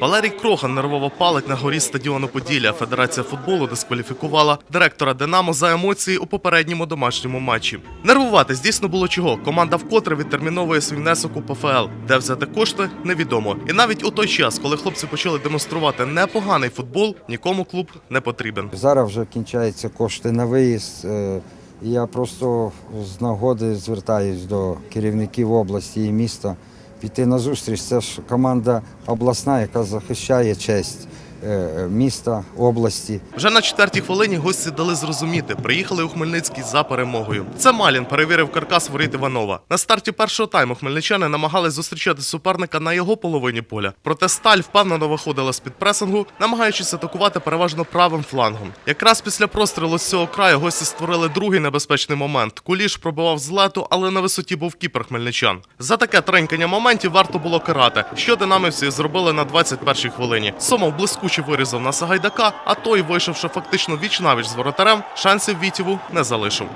Валерій Крохан нервово палить на горі стадіону Поділля. Федерація футболу дискваліфікувала директора Динамо за емоції у попередньому домашньому матчі. Нервувати дійсно було чого. Команда вкотре відтерміновує свій внесок у ПФЛ, де взяти кошти невідомо. І навіть у той час, коли хлопці почали демонструвати непоганий футбол, нікому клуб не потрібен. Зараз вже кінчаються кошти на виїзд. Е, Я просто з нагоди звертаюсь до керівників області і міста піти на зустріч. Це ж команда обласна, яка захищає честь міста, області. Вже на четвертій хвилині гості дали зрозуміти, приїхали у Хмельницький за перемогою. Це Малін перевірив каркас воріт Іванова. На старті першого тайму хмельничани намагались зустрічати суперника на його половині поля. Проте сталь впевнено виходила з під пресингу, намагаючись атакувати переважно правим флангом. Якраз після прострілу з цього краю гості створили другий небезпечний момент. Куліш пробивав з лету, але на висоті був кіпер хмельничан. За таке тренькання моментів варто було карати, що динамівці зробили на 21-й хвилині. Сомов блискуче вирізав на Сагайдака, а той, вийшовши фактично віч навіч з воротарем, шансів Вітєву не залишив.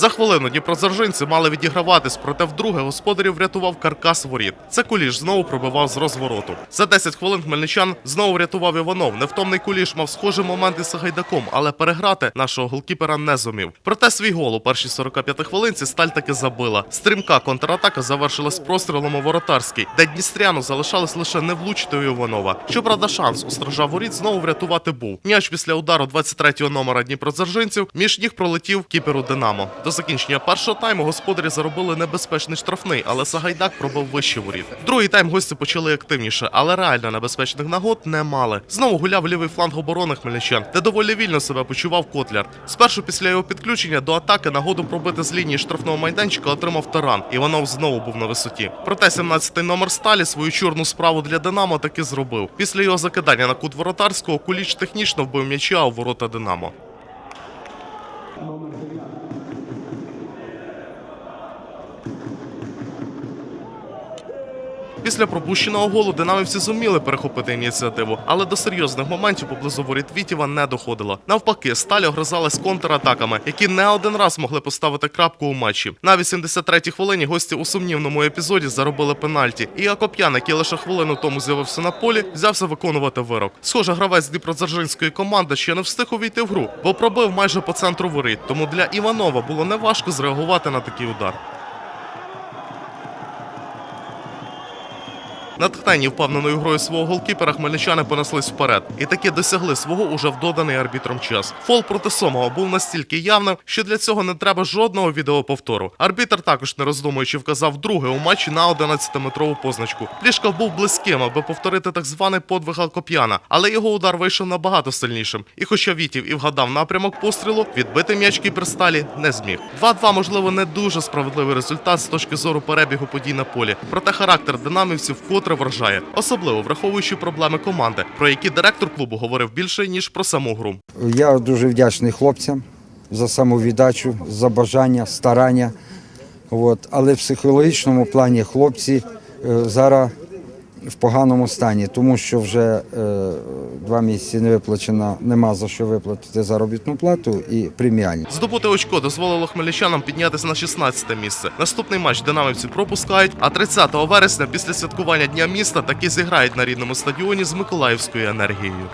За хвилину дніпродзержинці мали відіграватись, проте вдруге господарів врятував каркас воріт. Це куліш знову пробивав з розвороту. За 10 хвилин хмельничан знову врятував Іванов. Невтомний куліш мав схожий момент із Сагайдаком, але переграти нашого голкіпера не зумів. Проте свій гол у першій 45 хвилинці сталь таки забила. Стрімка контратака завершилась прострілом у воротарський, де Дністряну залишалось лише не влучити Іванова. Щоправда, шанс у стража воріт знову врятувати був. М'яч після удару 23-го номера Дніпродзержинців між ніг пролетів кіперу Динамо. До закінчення першого тайму господарі заробили небезпечний штрафний, але Сагайдак пробив вище воріт. Другий тайм гості почали активніше, але реально небезпечних нагод не мали. Знову гуляв лівий фланг оборони хмельничан, де доволі вільно себе почував Котляр. Спершу після його підключення до атаки нагоду пробити з лінії штрафного майданчика отримав Таран. Іванов знову був на висоті. Проте 17-й номер сталі свою чорну справу для Динамо таки зробив. Після його закидання на кут воротарського куліч технічно вбив м'яча у ворота Динамо. Після пропущеного голу динамівці зуміли перехопити ініціативу, але до серйозних моментів поблизу воріт Вітєва не доходило. Навпаки, сталь огризалась контратаками, які не один раз могли поставити крапку у матчі. На 83-й хвилині гості у сумнівному епізоді заробили пенальті. І Акоп'ян, який лише хвилину тому з'явився на полі, взявся виконувати вирок. Схоже, гравець Дніпродзержинської команди ще не встиг увійти в гру, бо пробив майже по центру воріт. Тому для Іванова було неважко зреагувати на такий удар. Натхнені впевненою грою свого голкіпера хмельничани понеслись вперед і таки досягли свого уже в доданий арбітром час. Фол проти Сомова був настільки явним, що для цього не треба жодного відеоповтору. Арбітр також не роздумуючи вказав друге у матчі на 11-метрову позначку. Плішков був близьким, аби повторити так званий подвиг Алкоп'яна, але його удар вийшов набагато сильнішим. І хоча Вітів і вгадав напрямок пострілу, відбити м'яч кіперсталі не зміг. 2-2, можливо, не дуже справедливий результат з точки зору перебігу подій на полі. Проте характер динамівців вкотре вражає, особливо враховуючи проблеми команди, про які директор клубу говорив більше ніж про саму гру. Я дуже вдячний хлопцям за самовіддачу, за бажання, старання. От. Але в психологічному плані хлопці е, зараз в поганому стані, тому що вже е, два місяці не виплачена, нема за що виплатити заробітну плату і преміальні. Здобути очко дозволило хмельничанам піднятися на 16-те місце. Наступний матч динамівці пропускають. А 30 вересня, після святкування Дня міста, таки зіграють на рідному стадіоні з Миколаївською енергією.